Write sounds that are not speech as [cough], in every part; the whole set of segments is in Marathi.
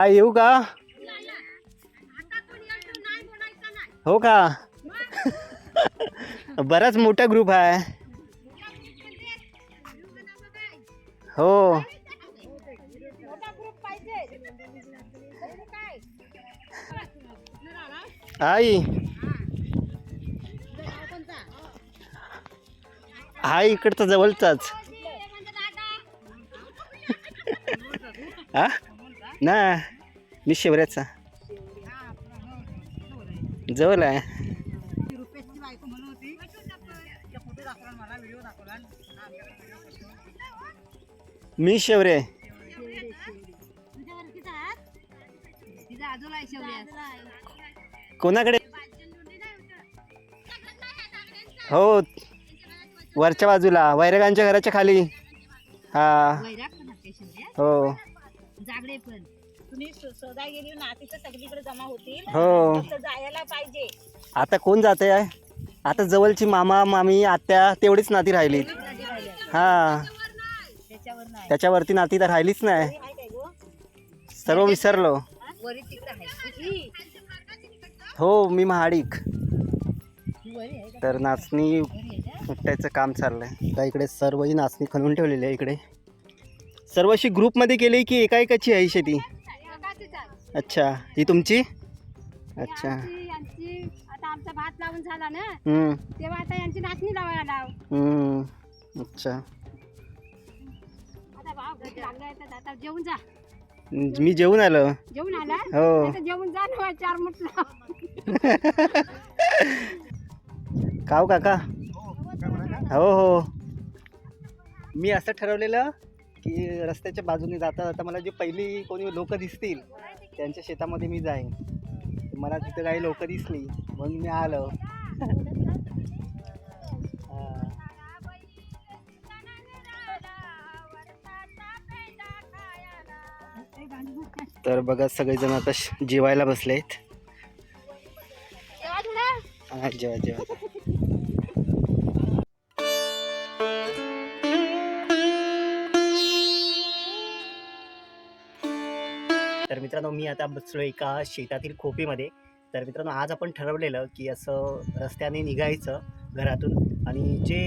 हा येऊ का? हो का? [laughs] बराच मोठा ग्रुप आहे. हो. आई. हा इकडचा जवळचाच. [laughs] हा ना मी शेवऱ्याचा. जवळ आहे. मी शेवरे. कोणाकडे? हो वरच्या बाजूला वैरगांच्या घराच्या खाली. हा. हो. जागडे पण. तुम्ही सदा गेली ना तिथं सगळीकडे जमा होतील. हो. फक्त जायला पाहिजे. आता कोण जाते आहे? आता जवळची मामा मामी आत्या तेवढीच नाती राहिली. हा. त्याच्यावर नाही. त्याच्यावरती नाती तर राहिलीच नाही. आहे काय गो? सर्व विसरलो. वरी तिकडे आहे. ही हो मी महाडिक. वरी आहे का? तर नाचणी वरी आहे का? उपटायचं काम चाललंय. आता इकडे सर्व ही नाचणी खणून ठेवलेली आहे इकडे. सर्व अशी ग्रुपमध्ये केली की एका एकाची आहे शेती. अच्छा. ही तुमची? अच्छा. यांची यांची आता आमचा भात लावून झाला ना हम्म, तेव्हा आता यांची नाचणी लावायला लाव. हम्म. अच्छा. आता भाव भूक लागलाय तर आता जेवून जा. मी जेवून आलो. जेवून आला? हो. आता जेवून जा ना चार मुठला [laughs] काव काका. हो हो. मी असं ठरवलेलं की रस्त्याच्या बाजूने जाता जाता मला जी पहिली कोणी लोक दिसतील त्यांच्या शेतामध्ये मी जाईन. मला तिथं काही लोक दिसली मग मी आलो. तर बघा सगळेजण आता श- जेवायला बसले आहेत जेवा जेवा. तर मित्रांनो मी आता बसलो एका शेतातील खोपीमध्ये. तर मित्रांनो आज आपण ठरवलेलं की असं रस्त्याने निघायचं घरातून आणि जे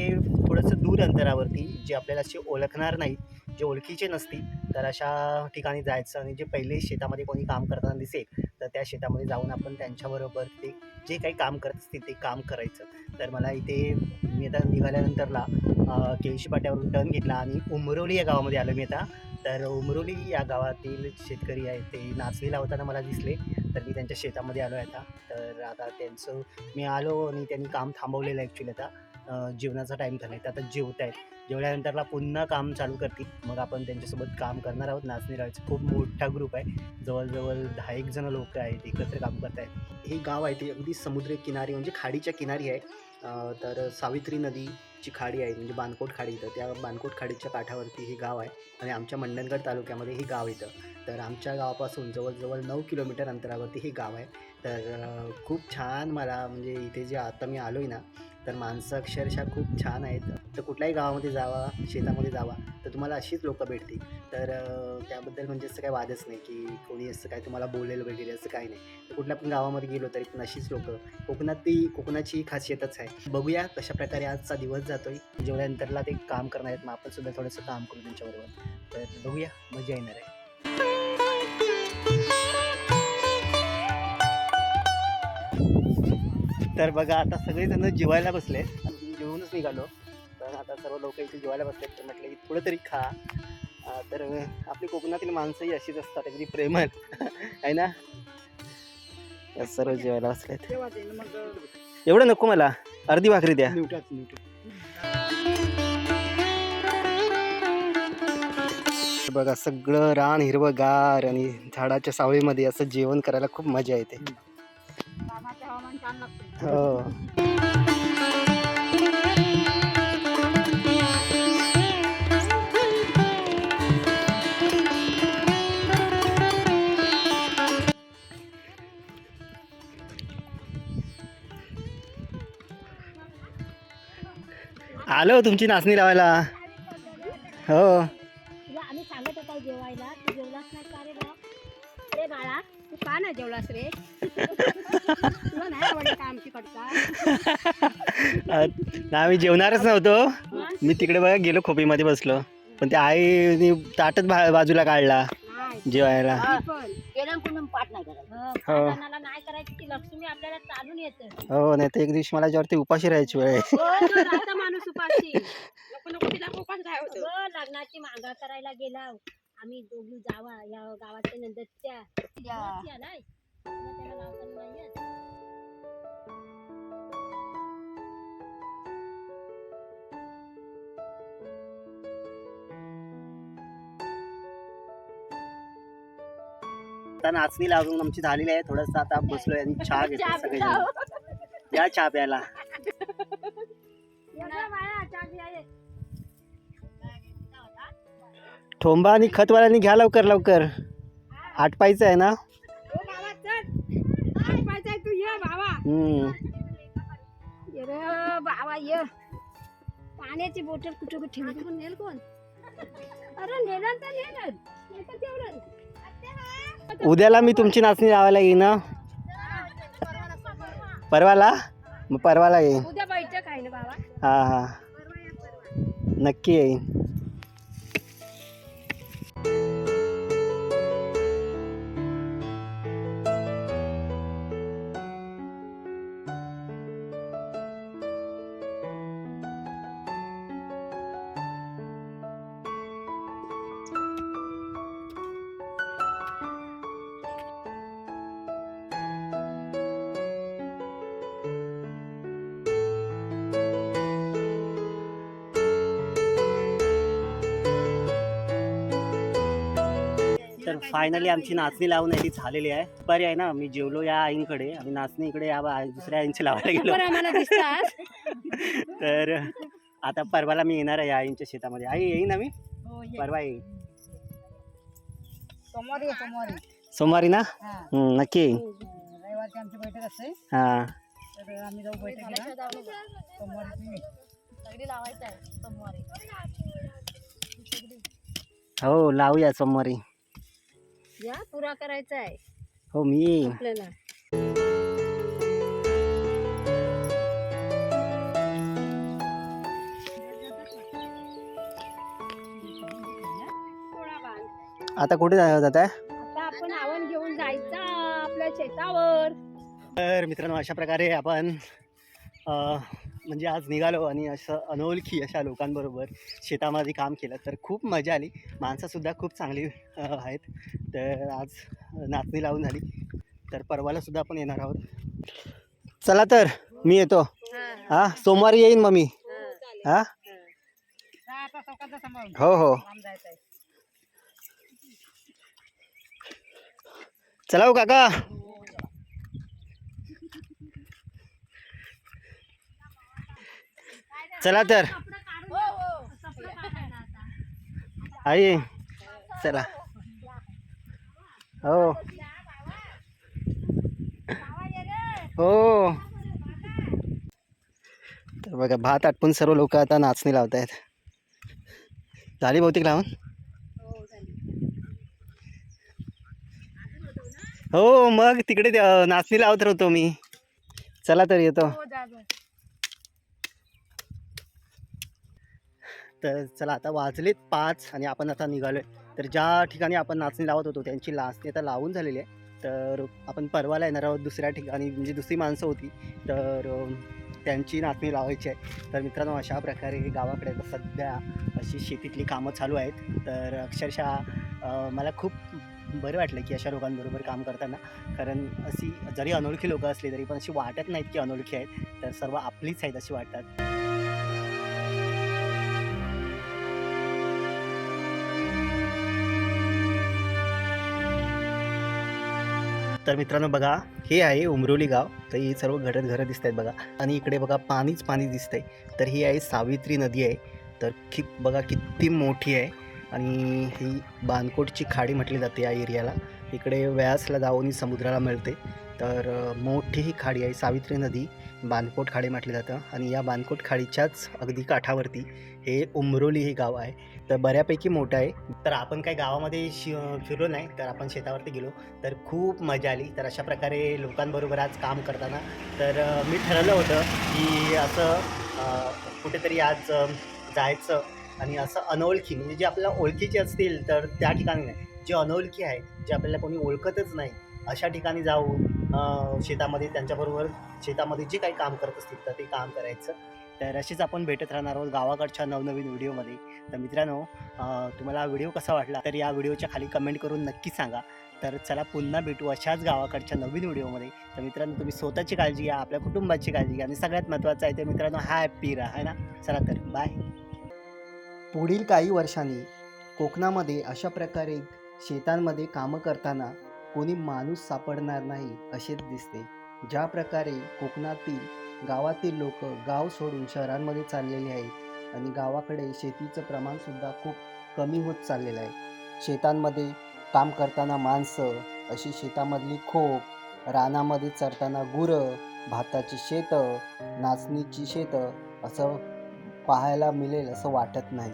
थोडंसं दूर अंतरावरती जे आपल्याला असे ओळखणार नाही जे ओळखीचे नसतील तर अशा ठिकाणी जायचं आणि जे पहिले शेतामध्ये कोणी काम करताना दिसेल तर त्या शेतामध्ये जाऊन आपण त्यांच्याबरोबर ते जे काही काम करत असतील ते काम करायचं. तर मला इथे मी आता निघाल्यानंतरला केळशी पाट्यावरून टर्न घेतला आणि उमरोली या गावामध्ये आलो मी आता. तर उमरुली या गावातील शेतकरी आहेत ते नाचणी लावताना मला दिसले. तर मी त्यांच्या शेतामध्ये आलो आहे आता. तर आता त्यांचं मी आलो आणि त्यांनी काम थांबवलेलं आहे ॲक्च्युली आता. जेवणाचा टाईम झाला आहे तर आता जेवत आहेत. जेवल्यानंतरला पुन्हा काम चालू करतील. मग आपण त्यांच्यासोबत काम करणार आहोत. नाचणी लावायचं खूप मोठा ग्रुप आहे. जवळजवळ दहा एक जण लोक आहेत एकत्र काम करत आहेत हे गाव आहे ते अगदी समुद्र किनारी म्हणजे खाडीच्या किनारी आहे. तर सावित्री नदी ची खाडी आहे म्हणजे बानकोट खाडी इथं. त्या बानकोट खाडीच्या काठावरती हे गाव आहे आणि आमच्या मंडणगड तालुक्यामध्ये हे गाव येतं तर आमच्या गावापासून जवळजवळ नऊ किलोमीटर अंतरावरती हे गाव आहे. तर खूप छान मला म्हणजे इथे जे आता मी आलो आहे ना तर माणसं अक्षरशः खूप छान आहेत. तर कुठल्याही गावामध्ये जावा शेतामध्ये जावा तर तुम्हाला अशीच लोकं भेटतील. तर त्याबद्दल म्हणजे असं काही वादच नाही की कोणी असं काय तुम्हाला बोलेल वगैरे असं काही नाही. तर कुठल्या पण गावामध्ये गेलो तरी पण अशीच लोकं. कोकणात ती कोकणाची ही खासियतच आहे. बघूया कशा प्रकारे आजचा दिवस जेवढ्या जेवल्यानंतरला ते काम करणार आहेत. मग आपण सुद्धा थोडंसं काम करू त्यांच्याबरोबर. तर बघूया. मजा येणार आहे. तर बघा आता सगळेजण जेवायला बसले. जेवूनच निघालो. तर आता सर्व लोक इथे जेवायला बसले तर म्हटलं की थोडं तरी खा तर आपली कोकणातील माणसंही अशीच असतात. अगदी प्रेमळ. आहे ना? सर्व जेवायला बसलेत. एवढं नको मला. अर्धी भाकरी द्या. बघा सगळं रान हिरवंगार आणि झाडाच्या सावळीमध्ये असं जेवण करायला खूप मजा येते. हो. आलो तुमची नाचणी लावायला. हो. जेवायला? तू जेवलाच नाही का रे बा? अरे बाळा तू का नाही जेवलास रे? तुला नाही आवडलं का आमची मी जेवणारच नव्हतो. मी तिकडे बघा गेलो खोपीमध्ये बसलो. पण त्या आईने ताटच बा बाजूला काढला नाही. जेवायला. मी पण. केलं कुठून पाठ नाही करायचं. हो, पाटाणाला नाही करायची ती लक्ष्मी आपल्याला चालून येते. हो नाही तर एक दिवशी मला याच्यावरती उपाशी राहायची वेळ आहे. हो, माणूस उपाशी. नको नको तिला उपास काय होतं अगं, लग्नाची मागा करायला गेला. आम्ही दोघी जावा या गावाच्या त्याला लावताना नाही येत. आता नाचणी लागून आमची झालेली आहे. थोडंसं आता बसलोय आणि [laughs] चहा घेतो चहा सगळे पिताव. या चहा प्यायला. ठोंबा आणि खतवाल्यांनी घ्या लवकर लवकर. आटपायचं आहे ना? ओ बाबा, चल. काय पाहिजे तू ये बाबा. हम्म. ये रे बाबा ये. पाण्याची बॉटल कुठं कुठे ठेवली? कोण नेल कोण? अरे नेलं तर नेलं नेतं तेवढं. उद्याला मी तुमची नाचणी लावायला येईन ना परवाला? मग परवाला येईन. उद्या बैठक आहे ना बाबा? हा हा. नक्की येईन. फायनली आमची नाचणी लावून आहे ती झालेली आहे. बरी आहे ना मी जेवलो या आईंकडे आणि नाचणी इकडे या बा- दुसऱ्या आईंची लावायला गेलो. बरं आम्हाला दिसतात. [laughs] तर आता परवाला मी येणार आहे या आईंच्या शेतामध्ये. आई येईन ना मी? परवा येईन. सोमवारी आहे, सोमवारी सोमवारी ना? हा. हम्म, नक्की येईन. रविवारची आमची बैठक असते. हा. तर आम्ही जाऊ बैठकीला. सोमवारी तुम्ही सगळी लावायचं आहे सोमवारी. हो लावूया सोमवारी. या पुरा करायचा आहे हो मी. येईन आपल्याला. आता कुठे जा- जात आहे आता आपण आवण घेऊन जायचं आपल्या शेतावर. तर मित्रांनो अशा प्रकारे आपण अ, म्हणजे आज निघालो आणि असं अनोळखी अशा लोकांबरोबर शेतामध्ये काम केलं तर खूप मजा आली. माणसंसुद्धा खूप चांगली आहेत. तर आज नाचणी लावून झाली. तर परवालासुद्धा आपण येणार आहोत. चला तर मी येतो. हां सोमवारी येईन मग मी. हां? हो हो. चला हो काका. चला तर. आई चला. हो. हो. तर बघा भात आटपून सर्व लोक आता नाचणी लावत आहेत झाली बहुतेक लावून? हो मग तिकडे नाचणी लावत राहतो मी. चला तर येतो. हो, तर चला आता वाजलेत पाच आणि आपण आता निघालोय. तर ज्या ठिकाणी आपण नाचणी लावत होतो त्यांची नाचणी आता लावून झालेली आहे. तर आपण परवाला येणार आहोत दुसऱ्या ठिकाणी म्हणजे दुसरी माणसं होती. तर त्यांची नाचणी लावायची आहे. तर मित्रांनो अशा प्रकारे गावाकडे सध्या अशी शेतीतली कामं चालू आहेत. तर अक्षरशः मला खूप बरं वाटलं की अशा लोकांबरोबर काम करताना. कारण अशी जरी अनोळखी लोकं असली तरी पण अशी वाटत नाहीत की अनोळखी आहेत. तर सर्व आपलीच आहेत अशी वाटतात. तर मित्रांनो बघा हे आहे उमरोली गाव. तर ही सर्व घरत घरं दिसत आहेत बघा. आणि इकडे बघा पाणीच पाणी आहे तर ही आहे सावित्री नदी आहे. तर कि बघा किती मोठी आहे. आणि ही बानकोटची खाडी म्हटली जाते या एरियाला. इकडे व्यासला जाऊन समुद्राला मिळते. तर मोठी ही खाडी आहे सावित्री नदी. बानकोट खाडी म्हटलं जातं. आणि या बानकोट खाडीच्याच अगदी काठावरती हे उमरोली हे गाव आहे. तर बऱ्यापैकी मोठं आहे. तर आपण काही गावामध्ये शि फिरलो नाही तर आपण शेतावरती गेलो. तर खूप मजा आली. तर अशा प्रकारे लोकांबरोबर आज काम करताना तर मी ठरवलं होतं की असं कुठेतरी आज जायचं. आणि असं अनोळखी म्हणजे जे आपल्याला ओळखीचे असतील तर त्या ठिकाणी नाही. जे अनोळखी आहे जे आपल्याला कोणी ओळखतच नाही अशा ठिकाणी जाऊन शेतामध्ये त्यांच्याबरोबर शेतामध्ये जे काही काम करत असतील तर ते काम करायचं. तर असेच आपण भेटत राहणार आहोत गावाकडच्या नवनवीन व्हिडिओमध्ये. तर मित्रांनो तुम्हाला व्हिडिओ कसा वाटला तर या व्हिडिओच्या खाली कमेंट करून नक्की सांगा. तर चला पुन्हा भेटू अशाच गावाकडच्या नवीन व्हिडिओमध्ये. तर मित्रांनो तुम्ही स्वतःची काळजी घ्या आपल्या कुटुंबाची काळजी घ्या आणि सगळ्यात महत्त्वाचं आहे ते मित्रांनो हॅपी राहा है ना? चला तर बाय. पुढील काही वर्षांनी कोकणामध्ये अशा प्रकारे शेतांमध्ये कामं करताना कोणी माणूस सापडणार नाही असेच दिसते. ज्या प्रकारे कोकणातील गावातील लोक गाव सोडून शहरांमध्ये चाललेले आहेत आणि गावाकडे शेतीचं प्रमाणसुद्धा खूप कमी होत चाललेलं आहे. शेतांमध्ये काम करताना माणसं अशी शेतामधली खोप रानामध्ये चरताना गुरं भाताची शेतं नाचणीची शेतं असं पाहायला मिळेल असं वाटत नाही.